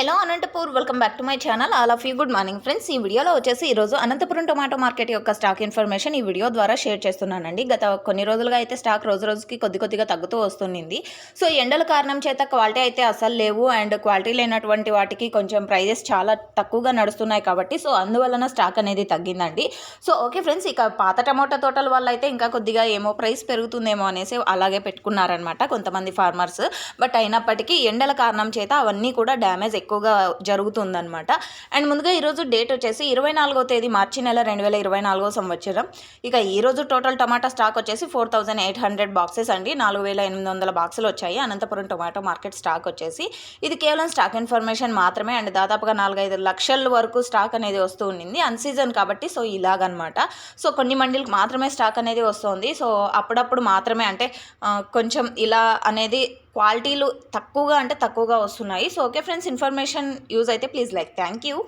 Hello Anantapur welcome back to my channel. All of you good morning friends. ఈ వీడియోలో వచ్చేసి ఈరోజు Anantapuram tomato market యొక్క స్టాక్ ఇన్ఫర్మేషన్ ఈ వీడియో ద్వారా షేర్ చేస్తున్నానండి. గత కొన్ని రోజులుగా అయితే స్టాక్ రోజు రోజుకి కొద్ది కొద్దిగా తగ్గుతూ వస్తుంది సో ఎండల కారణం చేత క్వాలిటీ అయితే అసలు లేవు. అండ్ క్వాలిటీ లేనటువంటి వాటికి కొంచెం ప్రైజెస్ చాలా తక్కువగా నడుస్తున్నాయి కాబట్టి సో అందువలన స్టాక్ అనేది తగ్గిందండి. సో ఓకే ఫ్రెండ్స్ ఇక పాత టమోటా తోటల వల్ల అయితే ఇంకా కొద్దిగా ఏమో ప్రైస్ పెరుగుతుందేమో అనేసి అలాగే పెట్టుకున్నారనమాట కొంతమంది ఫార్మర్స్. బట్ అయినప్పటికీ ఎండల కారణం చేత అవన్నీ కూడా డ్యామేజ్ ఎక్కువగా జరుగుతుందన్నమాట. అండ్ ముందుగా ఈరోజు డేట్ వచ్చేసి ఇరవై నాలుగో తేదీ మార్చి నెల రెండు వేల ఇరవై నాలుగో సంవత్సరం. ఇక ఈరోజు టోటల్ టమాటా స్టాక్ వచ్చేసి four thousand eight hundred boxes అండి. నాలుగు వేల ఎనిమిది వందల బాక్సులు వచ్చాయి. అనంతపురం టొమాటో మార్కెట్ స్టాక్ వచ్చేసి ఇది కేవలం స్టాక్ ఇన్ఫర్మేషన్ మాత్రమే అండ్. దాదాపుగా నాలుగైదు లక్షల వరకు స్టాక్ అనేది వస్తూ ఉండింది. అన్ సీజన్ కాబట్టి సో ఇలాగనమాట సో కొన్ని మండీలకు మాత్రమే స్టాక్ అనేది వస్తుంది. సో అప్పుడప్పుడు మాత్రమే అంటే కొంచెం ఇలా అనేది క్వాలిటీలు తక్కువగా అంటే తక్కువగా వస్తున్నాయి. So okay friends information use అయితే ప్లీజ్ లైక్. Thank you.